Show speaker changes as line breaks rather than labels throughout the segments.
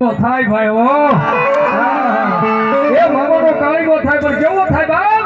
થાય ભાઈ ઓ એ મામાનો કાળીગો થાય પણ કેવો થાય બાપ?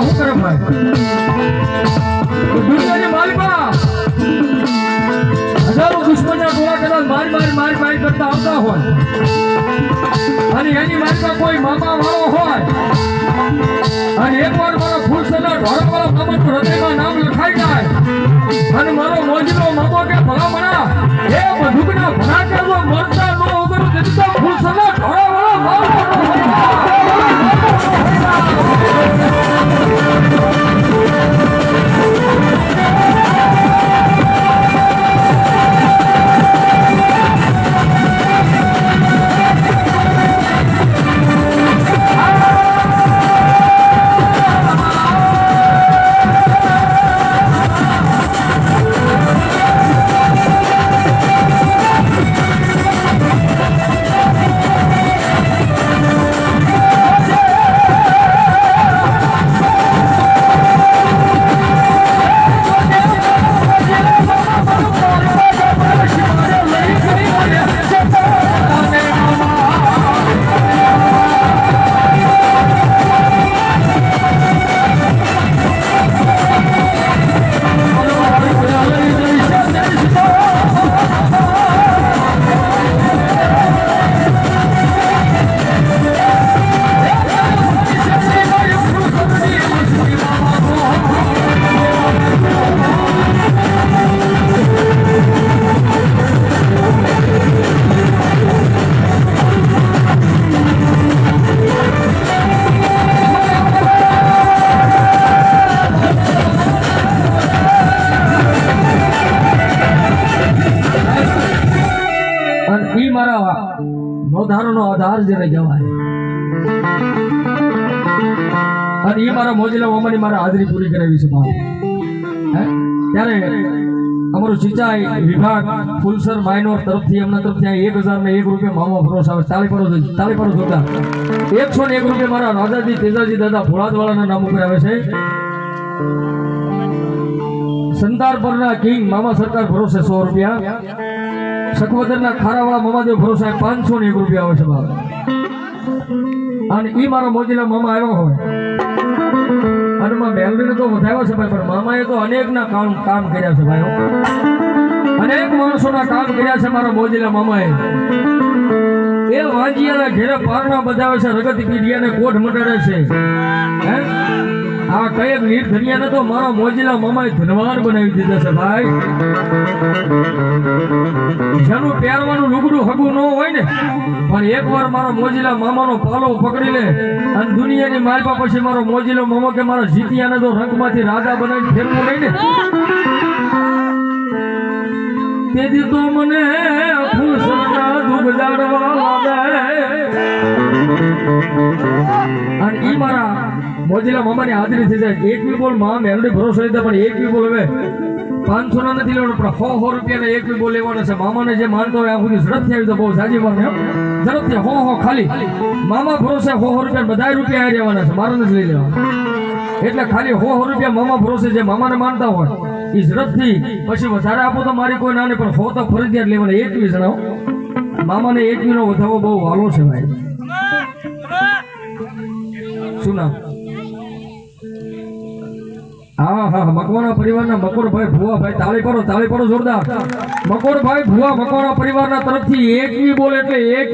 મામા શું કરે ભાઈ? દુનિયાની માલપા હજારો દુશ્મનના ગોળા કદાચ મારી મારી મારી મારી કરતા આવતા હોય. અને એની માલપા કોઈ મામા વાળો હોય. અને એકવાર મારા ફૂલસરના વાળો મામા હૃદયમાં નામ લખાઈ જાય. અને મારો મોજનો મામો કે ભલા મરા, એ બંદૂકના ભલા કરવો મરતા નો ઉગર દીધો ફૂલસરના ઢોળાવાળો મામો અને અને એ મારા મોજીલા અમારી મારા હાજરી પૂરી કરાવી છે હે? ત્યારે અમારું સિંચાઈ વિભાગ ફુલસર માઇનોર તરફથી એમના તરફથી એક હજાર ને એક રૂપિયા મામા ભરોસ આવે. તાળી પડો તાળી પડો જોતા એકસો ને એક રૂપિયા મારા રાજાજી, તેજાજી દાદા ભોળાદવાળાના નામ ઉપર આવે છે. સંતારપરના કિંગ, મામા સરકાર ભરોસે સો રૂપિયા. સખવદરના ખારાવાળા મામાદેવ ભરોસે પાંચસો ને એક રૂપિયા આવે છે બાપ અને ઈ મારા મોજીલા મામા આવ્યો હોય. અને માં મેલડીને તો વધાવ્યા છે ભાઈ, પણ મામાએ તો અનેકના કામ કામ કર્યા છે ભાઈ, હો. અનેક માણસોના કામ કર્યા છે મારા મોજીલા મામાએ. એ વાંજિયાના ઘેરે પારણા બધાવે છે, રગતી પીઢિયાને કોઠ મટાડે છે. હે? આ કયેક નીર ધનિયાને તો મારા મોજીલા મામાએ ધનવાન બનાવી દીધા છે, ભાઈ. જેનું પહેરવાનું લુગડું હગું ન હોય ને, પણ એકવાર મારા મોજીલા મામાનો પાલો પકડી લે અને દુનિયાની માલપા પછી મારો મોજીલો મામો કે મારા જીતિયાને તો રંગમાંથી રાજા બનાવીને ફેરવું નહીં તેથી તો મને ફૂલ સરના ધૂપ જાડવા લાગે. અને ઈ મારા મોજીલા મામાની હાજરી થઈ જાય. એક બી બોલમાં મેલડી ભરોસો લીધા, પણ એક બી બોલ હવે પાંચસો ના નથી લેવાનો, પણ સો સો રૂપિયાના એક બી બોલ લેવાનો છે. મામાને જે માનતો હોય આ સુધી ઝડપથી આવી તો બહુ સાજી વાત ઝડપથી હો હો, ખાલી. મામા ભરોસે સો સો રૂપિયા બધા રૂપિયા આવી રહેવાના છે. મારે નથી લઈ લેવાના. એટલે ખાલી હો હો રૂપિયા મામા ભરોસે જે મામાને માનતા હોય એ ઝડપથી પછી વધારે આપો તો મારી કોઈ ના નહીં પણ હો તો ફરજિયાત લેવાના. એકવી જણાવો. મામાને એકવીનો વધારો બહુ વાલો છે ભાઈ. શું નામ? હા હા મકવાણા પરિવારના મકોરભાઈ ભુવાભાઈ, તાળી પાડો તાળી પાડો જોરદાર. મકોરભાઈ ભુવા મકવાના પરિવારના તરફથી એકવી બોલ એટલે એક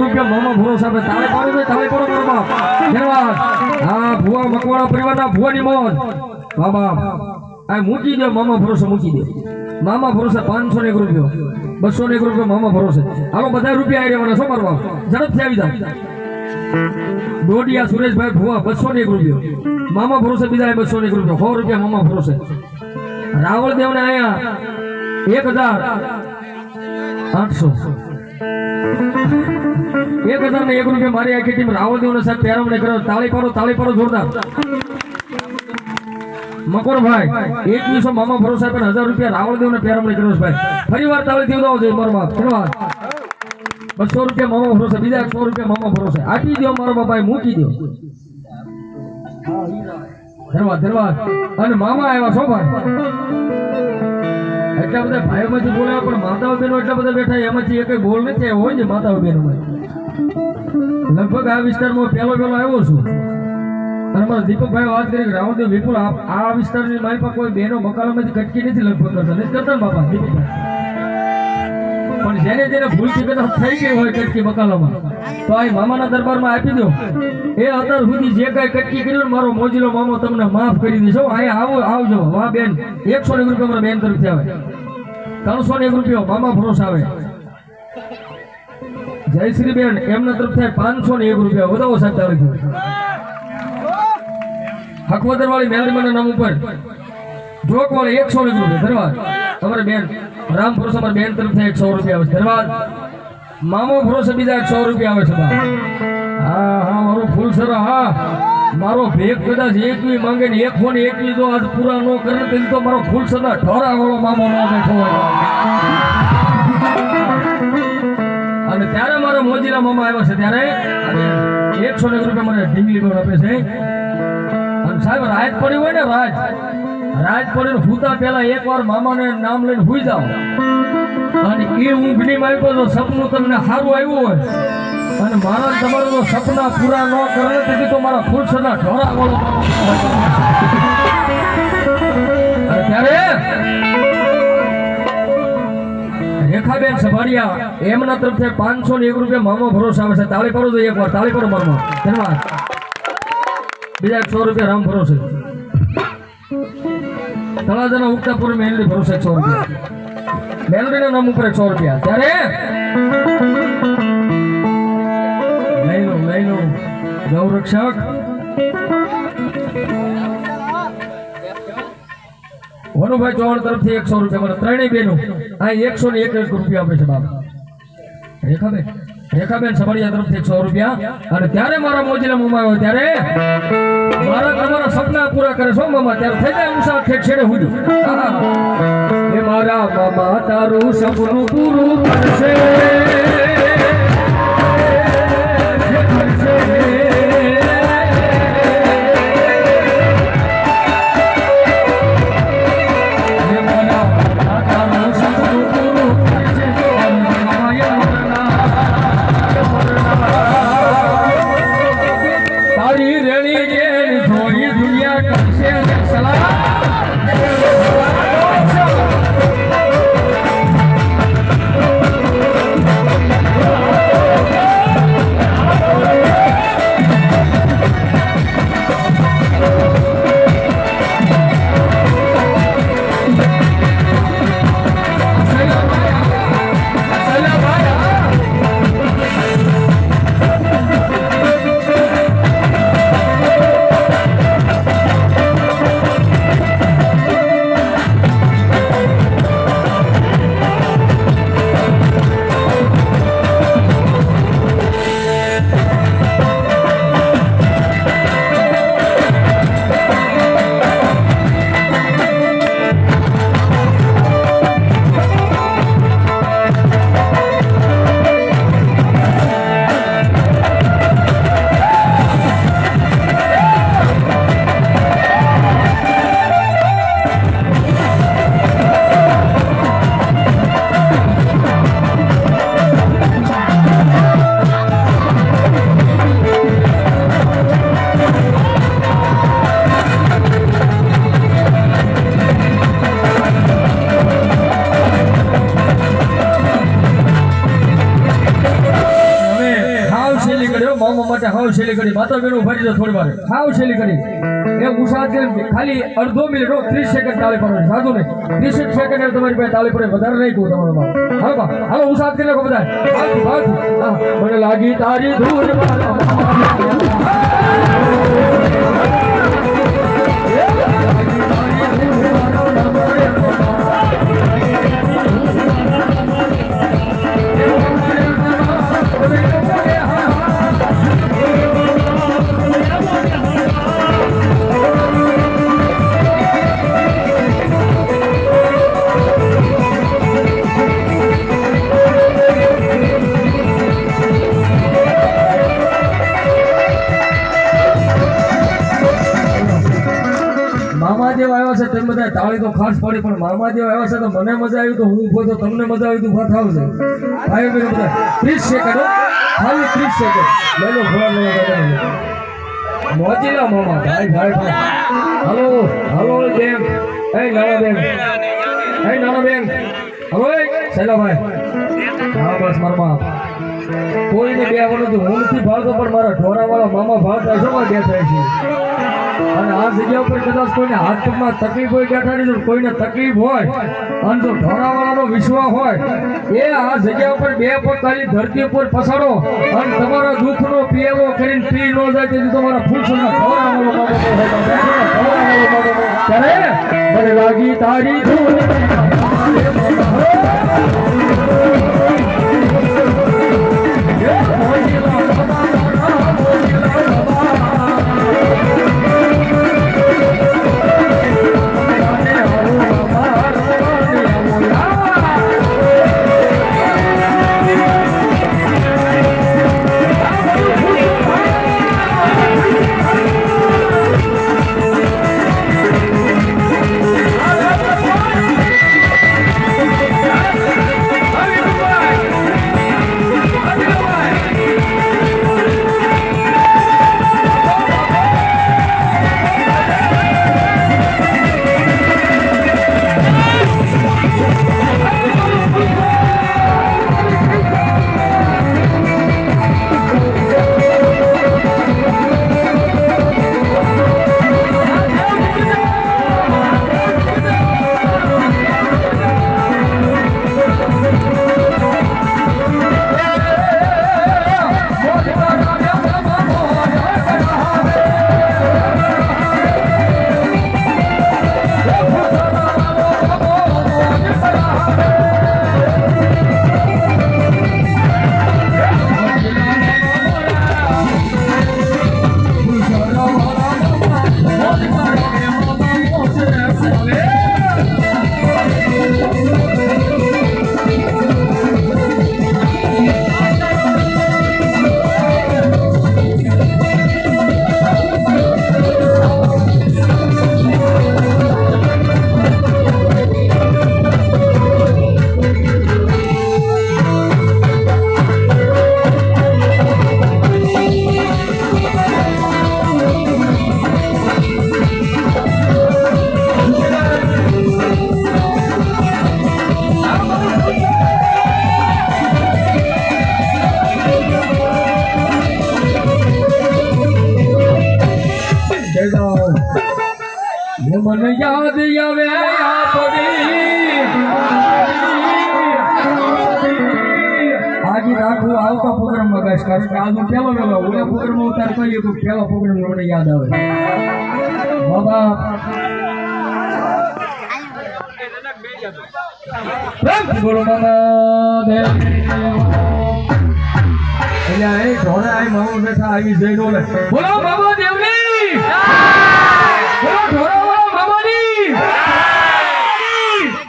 રૂપિયા મામા આપે તાળી હા, ભુવા મકવાણા પરિવારના ભુવાની મોજ. બાપ આ મૂકી દો, મામા ભરોસે મૂકી દો. મામા ભરોસે પાંચસો ને એક રૂપિયો. બસો ને એક રૂપિયો મામા ભરોસે હાલો બધા રૂપિયા આવી રહેવાના શું કરવા ઝડપથી આવી જાઓ. દોડિયા સુરેશભાઈ ભુવા બસો ને એક રૂપિયો. મામા ભરોસે બીજા બસો ને એક રૂપિયો. સો રૂપિયા મામા ભરોસે. રાવળ દેવ ને આયા એક હજાર આઠસો. એક હજાર ને એક રૂપિયા મારી આખી ટીમ રાવળ દેવ ને સાહેબ ને કરો તાળી પાડો તાળી પાડો જોરદાર એક એકવીસો મામા ભરોસા પણ હજાર રૂપિયા રાવળ દેવ ને પેરવણી કરો ભાઈ. ફરી વાર તાળી દેવ દો મારો બાપ. ધન્યવાદ. બસો રૂપિયા મામા ભરોસે, બીજા સો રૂપિયા મામા ભરોસે. આપી દો મારો બાપા મૂકી દો અને મામા આવ્યા છો ભાઈ? એટલા બધા ભાઈઓમાંથી બોલ્યા, પણ માતાઓ બહેનો એટલા બધા બેઠા, એમાંથી એક બોલ નથી હોય ને માતાઓ બહેનો લગભગ આ વિસ્તારમાં પહેલો પહેલો આવ્યો છું. અને મારા દીપકભાઈ વાત કરી રાવણદેવ વિપુલ, આ આ વિસ્તારની મારી પાસે કોઈ બહેનો, મકાનોમાંથી કટકી નથી લગભગ કરતા. નથી કરતા બાપા, દીપકભાઈ? પણ જેને જેને ભૂલથી કદાચ થઈ ગઈ હોય કટકી બકાલોમાં તો આ મામાના દરબારમાં આપી દો. એ અત્યાર સુધી જે કાંઈ કટકી કર્યું મારો મોજીલો મામો તમને માફ કરી દેશો અહીંયા આવો, આવજો. વાહ, બેન. એકસો એક રૂપિયા બેન તરફથી આવે. ત્રણસો એક રૂપિયા મામા ભરોસા આવે. જયશ્રી બેન. એમના તરફથી પાંચસો ને એક રૂપિયા. વધાવો સાહેબ તારીખ હકવદર વાળી મેલરીમાના નામ ઉપર. જોક વાળી એકસો ને રૂપિયા. ધન્યવાદ. તમારે બેન. રામ ભરોસા બેન તરફથી એકસો રૂપિયા આવે છે. ધન્યવાદ. મામો ભરોસે બીજા એકસો રૂપિયા આવે છે હા હા, મારો ફૂલ સર, હા. મારો ભેગ કદાચ એકવી માંગે ને એક ફોન એકવી જો આજ પૂરા ન કરે તો મારો ફૂલ સર ના ઢોરા વાળો મામો ન બેઠો અને ત્યારે મારા મોજીલા મામા આવ્યા છે ત્યારે. એકસો ને એક રૂપિયા મને ઢીંગલી ગોળ આપે છે. અને સાહેબ રાહત પડી હોય ને રાજ રાજ પડીને હુતા પહેલા એકવાર મામાને નામ લઈને હુઈ જાઓ. અને એ ઊંઘની માલિકો તો સપનું તમને સારું આવ્યું હોય, અને મારા તમારા સપના પૂરા ન કરે, તેથી તો મારા ફૂલસના ઢોરા વાળો ત્યારે રેખાબેન સભાડિયા એમના તરફથી પાંચસો ને એક રૂપિયા મામો ભરોસો આવે છે. તાળી પડો તો એક વાર તાળી પડો મારવા ધન્યવાદ. બીજા સો રૂપિયા રામ ભરોસે. તળાજાના ઉગતાપુર મેલડી ભરોસે સો રૂપિયા. મેલડીના નામ ઉપર સો રૂપિયા. ત્યારે લઈ લો લઈ લો. ગૌરક્ષક વનુભાઈ ચૌહાણ તરફથી એકસો રૂપિયા. મને ત્રણેય બેનો આ એકસો ને એક રૂપિયા આપે છે બાપ. રેખાબેન રેખાબેન સભાડિયા તરફથી એકસો રૂપિયા. અને ત્યારે મારા મોજીલા મમ્મા આવ્યો ત્યારે મારા તમારા સપના પૂરા કરે છો મામા. ત્યારે થઈ જાય ઉષા ઠેક છેડે હું એ મારા મામા તારું સપનું પૂરું કરશે હાવ શેલી કરી માતા બેનો ભરી દો થોડી વાર. હાવ શેલી કરી એ ઉષા ખાલી અડધો મિનિટ હો, 30 સેકન્ડ તાળી પડે સાધુ નહીં. 30 સેકન્ડ તમારી પાસે તાળી પડે વધારે નહીં કહું તમારો બાપ હાલો બા. હાલો ઉષા કરી નાખો બધા મને લાગી તારી ધૂળ મને મજા આવી તો હું ઊભો તો તમને મજા આવી તો ઊભા થાવ છે. ભાઈ બહેનો બધા. ત્રીસ સેકન્ડ. ખાલી ત્રીસ સેકન્ડ લઈ લો ઘોડા લઈ લો, દાદા મોજીલા મામા. ભાઈ ભાઈ ભાઈ. હલો હલો, બેન. એ નાના બેન. એ નાના બેન. હલો સેલા શૈલાભાઈ. હા, બસ, મારા કોઈને બે આવડતું હું નથી ભાળતો પણ મારા ઢોરાવાળા મામા ભાળતા માં બે થાય છે? અને આ જગ્યા ઉપર કદાચ કોઈને હાથ પગમાં તકલીફ હોય બેઠાની જો કોઈને તકલીફ હોય, અને જો ઢોરાવાળાનો વિશ્વાસ હોય, એ આ જગ્યા ઉપર બે પગ ખાલી ધરતી ઉપર પસાડો અને તમારા દુઃખનો પીએવો કરીને પી ન જાય તેથી તમારા ફૂલસના ઢોરાવાળો ઢોરાવાળો લાગી તારી ધૂળ. કે આજનો પહેલો વેલો ઓલા પ્રોગ્રામમાં ઉતાર કરીએ તો પહેલો પ્રોગ્રામ મને યાદ આવે. બાબા બોલો બાબા એ ઢોળા આ મામો આવી જઈ ડોલે બોલો બાબા દેવની. બોલો